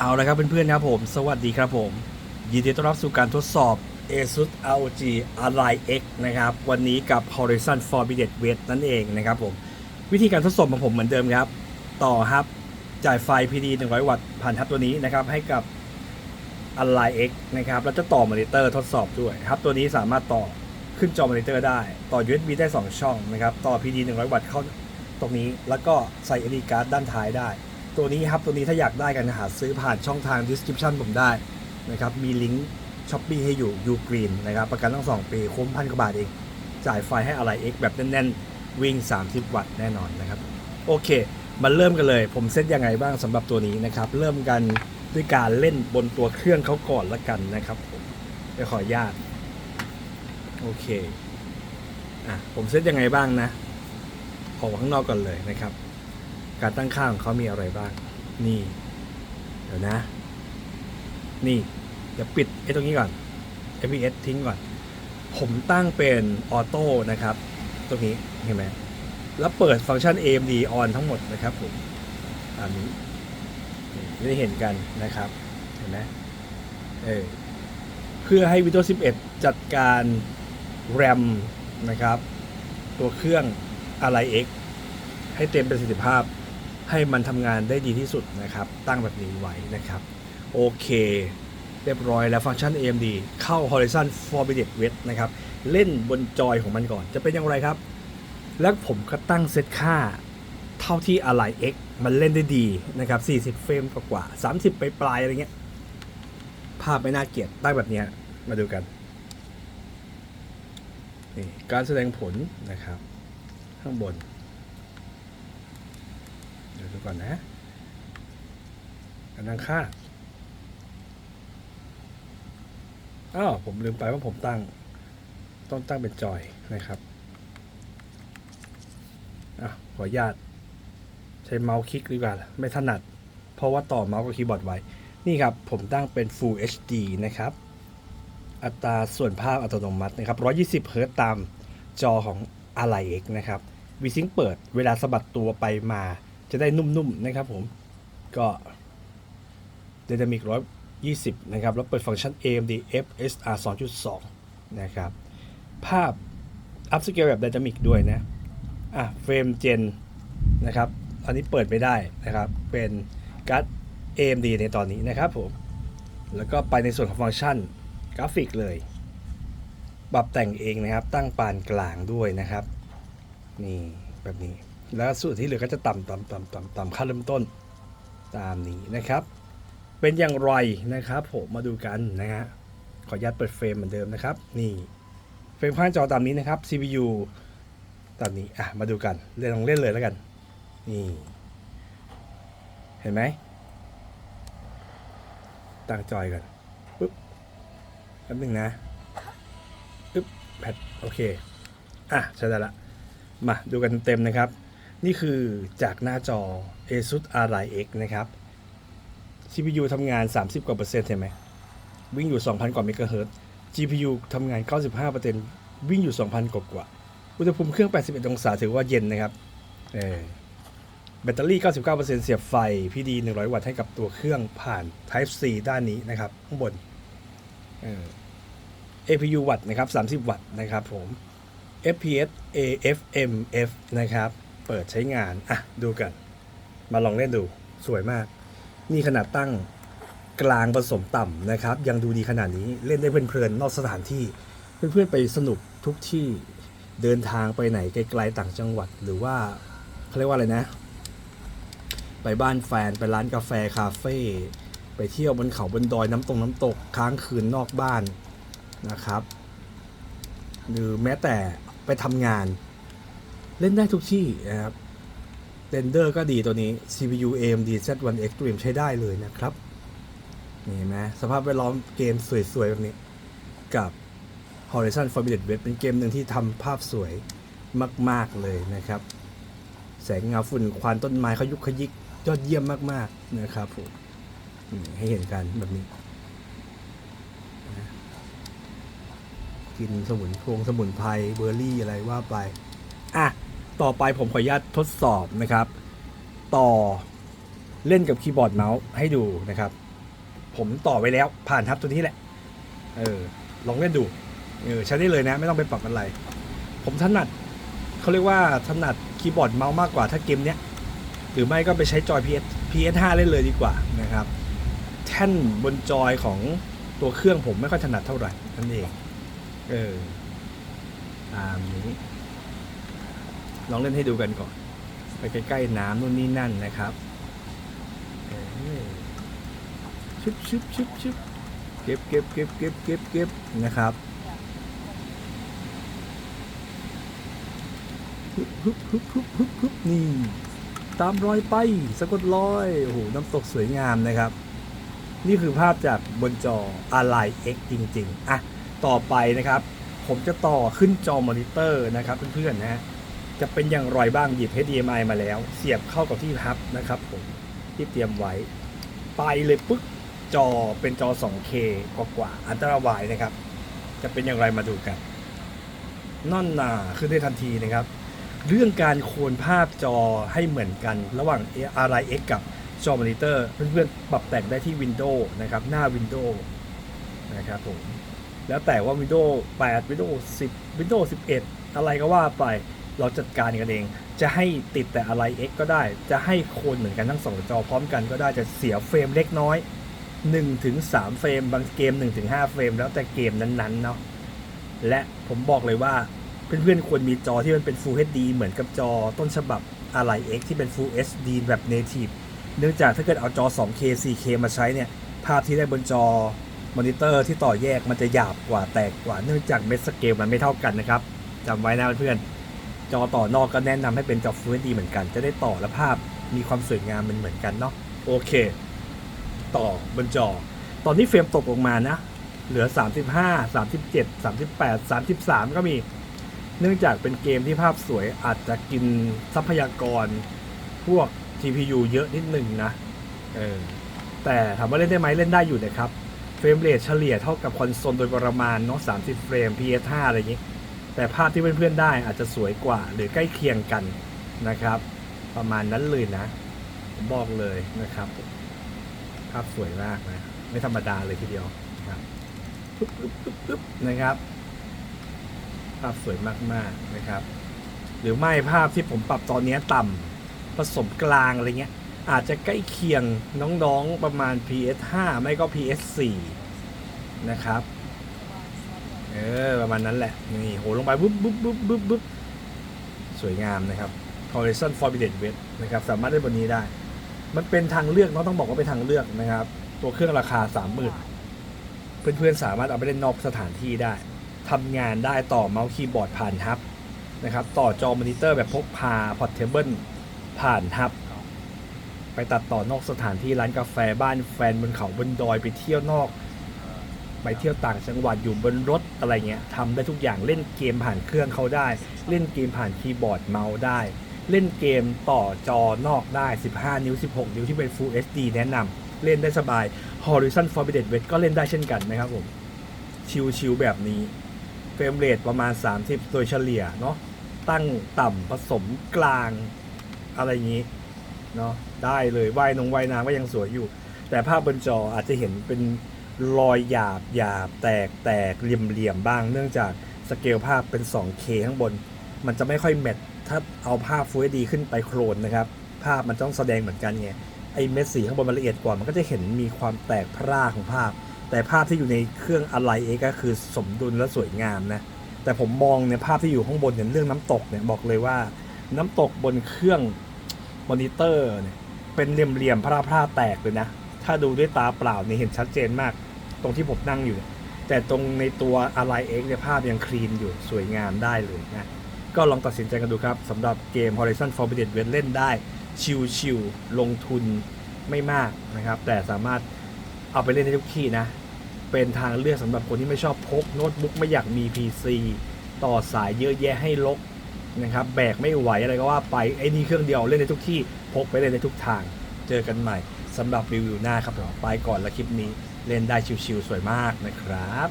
เอาละครับเพื่อนๆครับผม สวัสดีครับผม ยินดีต้อนรับสู่การทดสอบ ASUS ROG Ally X นะครับ วันนี้กับ Horizon Forbidden West นั่นเองนะครับผม วิธีการทดสอบของผมเหมือนเดิมครับ ต่อฮับ จ่ายไฟ PD 100 วัตต์ผ่านฮับตัวนี้นะครับ ให้กับ Ally X นะครับแล้วจะต่อมอนิเตอร์ทดสอบด้วยฮับตัวนี้สามารถต่อขึ้นจอมอนิเตอร์ได้ ต่อ USB ได้ 2 ช่องนะครับ ต่อ PD 100 วัตต์เข้าตรงนี้ แล้วก็ใส่ SD card ด้านท้ายได้ ตัวนี้ครับตัวนี้ถ้าอยากได้กันหาซื้อผ่านช่องทาง description ผมได้นะครับมีลิงก์ช้อปปี้ให้อยู่ u green นะครับประกันตั้ง2ปีคุ้มพันกว่าบาทเอง จ่ายไฟให้อะไร X แบบแน่นๆ วิ่ง 30 วัตต์แน่นอนนะครับโอเคมาเริ่มกันเลย ผมเซตยังไงบ้างสำหรับตัวนี้นะครับเริ่มกันด้วยการเล่นบนตัวเครื่องเขาก่อนละกันนะครับผมไปขออนุญาตโอเคอะผมเซตยังไงบ้างนะออข้างนอกก่อนเลยนะครับ การตั้งค่าของเขามีอะไรบ้าง นี่ เดี๋ยวนะ นี่เดี๋ยวปิดไอ้ตรงนี้ก่อน FPS ทิ้งก่อน ผมตั้งเป็นออโต้นะครับ ตรงนี้เห็นไหมแล้วเปิดฟังก์ชัน AMD on ทั้งหมดนะครับผมตามนี้จะได้เห็นกันนะครับ เห็นไหมเออเพื่อให้ Windows 11 จัดการ RAM นะครับ ตัวเครื่องอะไร X ให้เต็มประสิทธิภาพ ให้มันทำงานได้ดีที่สุดนะครับ ตั้งแบบนี้ไว้นะครับ โอเค เรียบร้อยแล้วฟังก์ชัน AMD เข้า Horizon Forbidden West นะครับ เล่นบนจอยของมันก่อนจะเป็นอย่างไรครับ แล้วผมก็ตั้งเซตค่าเท่าที่อะไร X มันเล่นได้ดีนะครับ 40 เฟรมกว่าๆ30 ไปปลายอะไรเงี้ย ภาพไม่น่าเกลียดตั้งแบบนี้มาดูกันนี่การแสดงผลนะครับ ข้างบน ยวดูก่อนนะการตั้งค่าอ้าวผมลืมไปว่าผมตั้ง ต้องตั้งเป็นจอยนะครับอะขออนุญาตใช้เมาส์คลิกดีกว่า ไม่ถนัด เพราะว่าต่อเมาส์กับคีย์บอร์ดไว้ นี่ครับ ผมตั้งเป็น Full HD นะครับ อัตราส่วนภาพอัตโนมัตินะครับ 120 เฮิรตซ์ตามจอของ Ally X นะครับ VSync เปิดเวลาสะบัดตัวไปมา จะได้นุ่มๆนะครับผมก็ Dynamic 120 นะครับ แล้วเปิดฟังก์ชัน AMD FSR 2.2 นะครับ ภาพ Up Scale แบบ Dynamic ด้วยนะ อะ เฟรมเจนนะครับ อันนี้เปิดไม่ได้นะครับ เป็นการ์ด AMD ในตอนนี้นะครับผม แล้วก็ไปในส่วนของฟังก์ชันกราฟิกเลย ปรับแต่งเองนะครับ ตั้งปานกลางด้วยนะครับ นี่ แบบนี้ แล้วส่วนที่เหลือก็จะต่ำต่ำต่ำต่ำต่ำค่าเริ่มต้นตามนี้นะครับ เป็นอย่างไรนะครับผมมาดูกันนะฮะขออนุญาตเปิดเฟรมเหมือนเดิมนะครับ นี่เฟรมข้างจอตามนี้นะครับ CPU ตามนี้อะมาดูกันเล่นลองเล่นเลยแล้วกัน นี่ เห็นไหมตั้งจอยกันปุ๊บแป๊บหนึงนะปึ๊บแพทโอเค อะใช้ได้ละมาดูกันเต็มนะครับ นี่คือจากหน้าจอ ASUS Ally X นะครับ CPU ทำงาน 30 กว่าเปอร์เซ็นต์เห็นไหม วิ่งอยู่ 2,000 กว่าเมกะเฮิรตซ์ GPU ทำงาน 95เปอร์เซ็นต์วิ่งอยู่ 2,000 กว่ากว่า อุณหภูมิเครื่อง 81 องศาถือว่าเย็นนะครับ เออแบตเตอรี่ 99%เสียบไฟ PD 100 วัตต์ให้กับตัวเครื่องผ่าน Type C ด้านนี้นะครับ ข้างบน เออ APU วัตต์นะครับ 30 วัตต์นะครับผม FPS AFMF นะครับ เปิดใช้งาน อะ ดูกัน มาลองเล่นดู สวยมาก นี่ขนาดตั้งกลางผสมต่ำนะครับ ยังดูดีขนาดนี้ เล่นได้เพลินๆ นอกสถานที่ เพื่อนๆไปสนุกทุกที่ เดินทางไปไหนไกลๆต่างจังหวัด หรือว่าเขาเรียกว่าอะไรนะ ไปบ้านแฟน ไปร้านกาแฟคาเฟ่ไปเที่ยวบนเขาบนดอยน้ำตรงน้ำตกค้างคืนนอกบ้านนะครับ หรือแม้แต่ไปทำงาน เล่นได้ทุกที่นะครับเรนเดอร์ก็ดีตัวนี้ CPU AMD Z1 Extreme ใช้ได้เลยนะครับนี่ไหมสภาพแวดล้อมเกมสวย ๆ แบบนี้ กับ Horizon Forbidden West เป็นเกมหนึ่งที่ทำภาพสวยมาก ๆ เลยนะครับ แสงเงาฝุ่นควันต้นไม้เขายุกขยิกยอดเยี่ยมมาก ๆ นะครับผมให้เห็นกันแบบนี้นะกินสมุนพวงสมุนไพรเบอร์รี่อะไรว่าไป ต่อไปผมขออนุญาตทดสอบนะครับ ต่อเล่นกับคีย์บอร์ดเมาส์ให้ดูนะครับ ผมต่อไว้แล้วผ่านทับตัวนี้แหละ เออลองเล่นดูเออใช้ได้เลยนะ ไม่ต้องไปปรับอะไร ผมถนัดเขาเรียกว่าถนัดคีย์บอร์ดเมาส์มากกว่าถ้าเกมเนี้ยหรือไม่ก็ไปใช้จอย PS PS5 เล่นเลยดีกว่านะครับ แท่นบนจอยของตัวเครื่องผมไม่ค่อยถนัดเท่าไหร่นั่นเอง เออตามนี้ ลองเล่นให้ดูกันก่อน ไปใกล้ๆน้ำนู่นนี่นั่นนะครับชุบชุบชุบชุบเก็บเก็บเก็บเก็บเก็บเก็บนะครับฮึบฮึบฮึบฮึบฮึบฮึบนี่ ตามรอยไปสะกดรอยโอ้โหน้ำตกสวยงามนะครับ นี่คือภาพจากบนจอ Ally X จริง ๆ อะ ต่อไปนะครับ ผมจะต่อขึ้นจอมอนิเตอร์นะครับเพื่อนๆนะฮะ จะเป็นอย่างไรบ้างหยิบ HDMI มาแล้ว เสียบเข้ากับที่พับนะครับผมที่เตรียมไว้ ไปเลยปึ๊กจอเป็นจอ 2K กว่ากว่าอันตราวายนะครับ จะเป็นอย่างไรมาดูกันนั่นน่ะขึ้นได้ทันทีนะครับ เรื่องการโคนภาพจอให้เหมือนกัน ระหว่าง RIX กับจอมอนิเตอร์เพื่อนๆปรับแต่งได้ที่ Windows นะครับ หน้า Windows นะครับผมแล้วแต่ว่า Windows 8 Windows 10 Windows 11 อะไรก็ว่าไป เราจัดการกันเอง จะให้ติดแต่อะไร X ก็ได้ จะให้โคนเหมือนกันทั้งสองจอพร้อมกันก็ได้จะเสียเฟรมเล็กน้อย1ถึง3เฟรม บางเกม1ถึง5เฟรม แล้วแต่เกมนั้นๆเนาะและผมบอกเลยว่าเพื่อนๆควรมีจอที่มันเป็น Full HD เหมือนกับจอต้นฉบับ Ally X ที่เป็น Full HD แบบ Native เนื่องจากถ้าเกิดเอาจอ 2K 4K มาใช้เนี่ย ภาพที่ได้บนจอมอนิเตอร์ที่ต่อแยกมันจะหยาบกว่าแตกกว่า เนื่องจากเม็ดสเกลมันไม่เท่ากันนะครับจำไว้นะเพื่อนๆ จอต่อนอกก็แนะนำให้เป็นจอ Full HD เหมือนกัน จะได้ต่อและภาพมีความสวยงามมันเหมือนกันเนาะโอเค ต่อบนจอ ตอนนี้เฟรมตกลงมานะ เหลือ 35 37 38 33 ก็มี เนื่องจากเป็นเกมที่ภาพสวยอาจจะกินทรัพยากร พวก GPU เยอะนิดหนึ่งนะเออแต่ถามว่าเล่นได้ไหมเล่นได้อยู่นะครับ เฟรมเรทเฉลี่ยเท่ากับคอนโซลโดยประมาณเนาะ30 เฟรม PS5 อะไรอย่างนี้ แต่ภาพที่เพื่อนๆได้อาจจะสวยกว่าหรือใกล้เคียงกันนะครับ ประมาณนั้นเลยนะผมบอกเลยนะครับ ภาพสวยมากนะไม่ธรรมดาเลยทีเดียวนะครับปึ๊บปึ๊บปึ๊บปึ๊บนะครับ ภาพสวยมากๆนะครับ หรือไม่ภาพที่ผมปรับตอนนี้ต่ำผสมกลางอะไรเงี้ยอาจจะใกล้เคียงน้องๆประมาณ PS5 ไม่ก็ PS4 นะครับ เออประมาณนั้นแหละ นี่โหลงไปบุ๊บบุ๊บบุ๊บบุ๊บบุ๊บสวยงามนะครับ Horizon Forbidden West นะครับ สามารถได้บนนี้ได้ มันเป็นทางเลือกเนาะต้องบอกว่าเป็นทางเลือกนะครับ ตัวเครื่องราคา 30,000 เพื่อนๆ สามารถเอาไปเล่นนอกสถานที่ได้ทำงานได้ต่อเมาส์คีย์บอร์ดผ่านฮับนะครับ ต่อจอมอนิเตอร์แบบพกพาพอร์ตเทเบิลผ่านฮับ ไปตัดต่อนอกสถานที่ร้านกาแฟบ้านแฟนบนเขาบนดอยไปเที่ยวนอก ไปเที่ยวต่างจังหวัดอยู่บนรถอะไรเงี้ยทำได้ทุกอย่างเล่นเกมผ่านเครื่องเขาได้ เล่นเกมผ่านคีย์บอร์ดเมาส์ได้ เล่นเกมต่อจอนอกได้ 15 นิ้ว 16 นิ้วที่เป็น Full HD แนะนำเล่นได้สบาย Horizon Forbidden West ก็เล่นได้เช่นกันนะครับผมชิลๆแบบนี้เฟรมเรทประมาณ 30 โดยเฉลี่ยเนาะตั้งต่ำผสมกลางอะไรอย่างนี้เนาะได้เลยว่ายนงว่ายน้ำก็ยังสวยอยู่ แต่ภาพบนจออาจจะเห็นเป็น รอยหยาบหยาบแตกแตกเหลี่ยมเหลี่ยมบ้าง เนื่องจากสเกลภาพเป็น 2K ข้างบน มันจะไม่ค่อยแมทถ้าเอาภาพ Full HD ขึ้นไปโครนนะครับ ภาพมันต้องแสดงเหมือนกันไงไอเม็ดสีข้างบนมันละเอียดกว่า มันก็จะเห็นมีความแตกพร่าของภาพ แต่ภาพที่อยู่ในเครื่องอะไรเองก็คือสมดุลและสวยงามนะแต่ผมมองเนี่ยภาพที่อยู่ข้างบนเนี่ยเรื่องน้ำตกเนี่ยบอกเลยว่า น้ำตกบนเครื่องมอนิเตอร์เนี่ยเป็นเหลี่ยมๆพร่าพร่าๆแตกเลยนะถ้าดูด้วยตาเปล่าเนี่ยเห็นชัดเจนมาก ตรงที่ผมนั่งอยู่ แต่ตรงในตัวอะไรเองเนี่ยภาพยังคลีนอยู่สวยงามได้เลยนะ ก็ลองตัดสินใจกันดูครับสำหรับเกม Horizon Forbidden West เล่นได้ ชิวๆลงทุนไม่มากนะครับ แต่สามารถเอาไปเล่นได้ทุกที่นะ เป็นทางเลือกสำหรับคนที่ไม่ชอบพกโน้ตบุ๊กไม่อยากมี PC ต่อสายเยอะแยะให้ลกนะครับ แบกไม่ไหวอะไรก็ว่าไปไอ้นี่เครื่องเดียวเล่นได้ทุกที่พกไปเล่นได้ทุกทาง เจอกันใหม่สำหรับรีวิวหน้าครับผมไปก่อนละคลิปนี้ เล่นได้ชิวๆสวยมากนะครับ